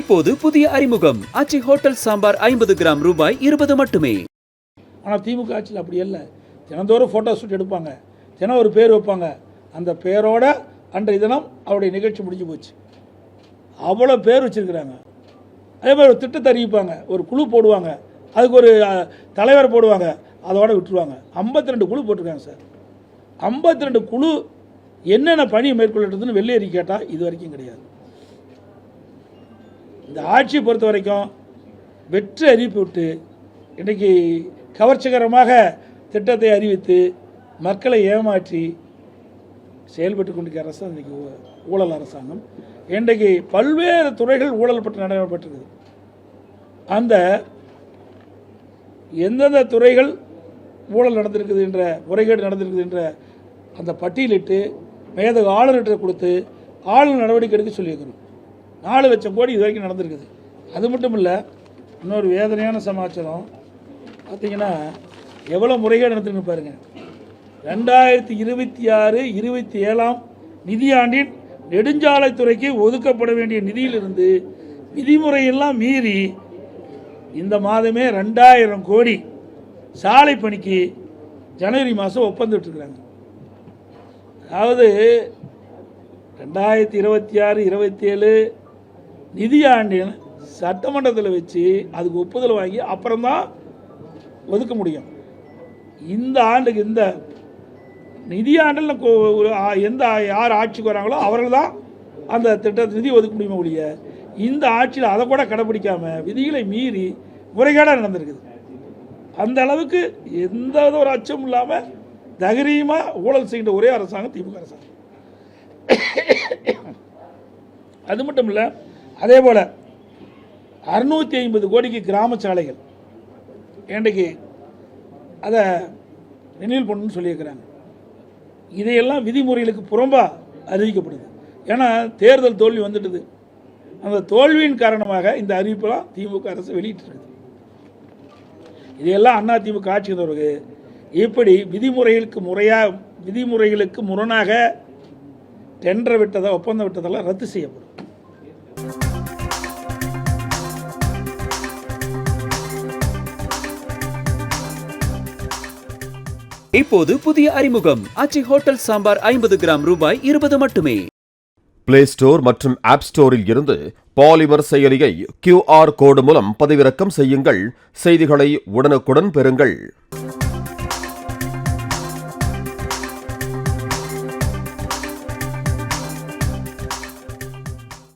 இப்போது புதிய அறிமுகம். ஆச்சி ஹோட்டல் சாம்பார் ஐம்பது கிராம் ரூபாய் இருபது மட்டுமே. ஆனால் திமுக ஆட்சியில் அப்படி இல்லை தினந்தோறும் ஃபோட்டோ ஷூட் எடுப்பாங்க. தினம் ஒரு பேர் வைப்பாங்க. அந்த பேரோட அன்றைய தினம் அவருடைய நிகழ்ச்சி முடிஞ்சு போச்சு. அவ்வளோ பேர் வச்சுருக்கிறாங்க. அதே மாதிரி ஒரு திட்டத்தை அறிவிப்பாங்க. ஒரு குழு போடுவாங்க. அதுக்கு ஒரு தலைவர் போடுவாங்க. அதோட விட்டுருவாங்க. 52 ரெண்டு குழு போட்டிருக்காங்க சார். 52 ரெண்டு குழு என்னென்ன பணி மேற்கொள்ளதுன்னு வெள்ளேறி கேட்டால் இது வரைக்கும் கிடையாது. இந்த ஆட்சியை பொறுத்த வரைக்கும் வெற்றி அறிவிப்பு விட்டு இன்றைக்கி கவர்ச்சிகரமாக திட்டத்தை அறிவித்து மக்களை ஏமாற்றி செயல்பட்டு கொண்டிருக்க அரசு இன்றைக்கி ஊ- ஊழல் அரசாங்கம். இன்றைக்கு பல்வேறு துறைகள் ஊழல் பட்டு நடைபெற்றிருக்குது அந்த எந்தெந்த துறைகள் ஊழல் நடந்திருக்குது என்ற முறைகேடு நடந்திருக்குது என்ற அந்த பட்டியலிட்டு மேதகு ஆளுநர்கிட்ட கொடுத்து ஆளுநர் நடவடிக்கை எடுக்க சொல்லியிருக்கிறோம். நாலு லட்சம் கோடி இது வரைக்கும் நடந்திருக்குது. அது மட்டும் இல்லை இன்னொரு வேதனையான சமாச்சாரம். பார்த்தீங்கன்னா எவ்வளோ முறைகேடு நடத்திருக்கு பாருங்கள் ரெண்டாயிரத்தி இருபத்தி ஆறு இருபத்தி ஏழாம் நிதியாண்டின் நெடுஞ்சாலைத்துறைக்கு ஒதுக்கப்பட வேண்டிய நிதியிலிருந்து விதிமுறையெல்லாம் மீறி இந்த மாதமே ரெண்டாயிரம் கோடி சாலை பணிக்கு ஜனவரி மாதம் ஒப்பந்துட்டுருக்குறாங்க அதாவது ரெண்டாயிரத்தி இருபத்தி ஆறு இருபத்தி ஏழு நிதியாண்டின் சட்டமன்றத்தில் வச்சு அதுக்கு ஒப்புதல் வாங்கி அப்புறம்தான் ஒதுக்க முடியும். இந்த ஆண்டுக்கு இந்த நிதியாண்டில் ஒரு எந்த யார் ஆட்சிக்கு வராங்களோ அவர்கள் தான் அந்த திட்டத்தை நிதி ஒதுக்க முடியுமே ஒழிய இந்த ஆட்சியில் அதை கூட கடைப்பிடிக்காம விதிகளை மீறி முறைகேடாக நடந்திருக்குது. அந்த அளவுக்கு எந்த ஒரு அச்சமும் இல்லாமல் தைரியமாக ஊழல் செய்கின்ற ஒரே அரசாங்கம் திமுக அரசாங்கம். அது மட்டும் இல்லை அதே போல் அறுநூற்றி ஐம்பது கோடிக்கு கிராம சாலைகள் இன்றைக்கு அதை ரினியூல் பண்ணணும்னு சொல்லியிருக்கிறாங்க. இதையெல்லாம் விதிமுறைகளுக்கு புறம்பாக அறிவிக்கப்படுது. ஏன்னா தேர்தல் தோல்வி வந்துட்டுது அந்த தோல்வியின் காரணமாக இந்த அறிவிப்பெல்லாம் திமுக அரசு வெளியிட்டிருக்குது. இதையெல்லாம் அண்ணா திமுக ஆட்சி வந்தவருக்கு இப்படி விதிமுறைகளுக்கு முறையாக விதிமுறைகளுக்கு முரணாக டெண்டர் விட்டதை ஒப்பந்தம் விட்டதெல்லாம் ரத்து செய்யப்படும். இப்போது புதிய அறிமுகம். அச்சி ஹோட்டல் சாம்பார் ஐம்பது கிராம் ரூபாய் இருபது மட்டுமே. பிளே ஸ்டோர் மற்றும் ஆப் ஸ்டோரில் இருந்து பாலிமர் செயலியை கியூஆர் கோடு மூலம் பதிவிறக்கம் செய்யுங்கள். செய்திகளை உடனுக்குடன் பெறுங்கள்.